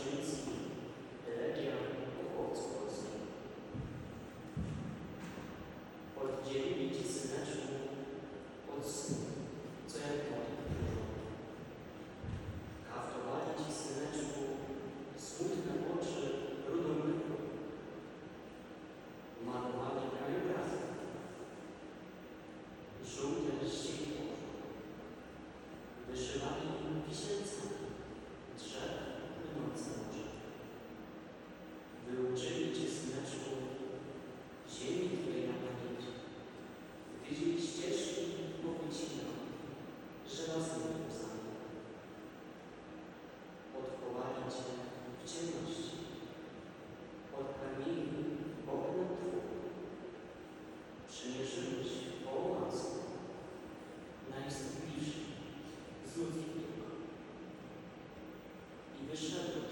Staroszyński, Elegia. Oddzielili ci syneczku od snu, co jak dużo. Haftowali ci syneczku smutne oczy rudą. Malowali krajobrazy. Żółte ścigi Wyszywali im wisielcami Przymierzyłeś o łaskę, najbliższy z ludzkiego. I wyszedł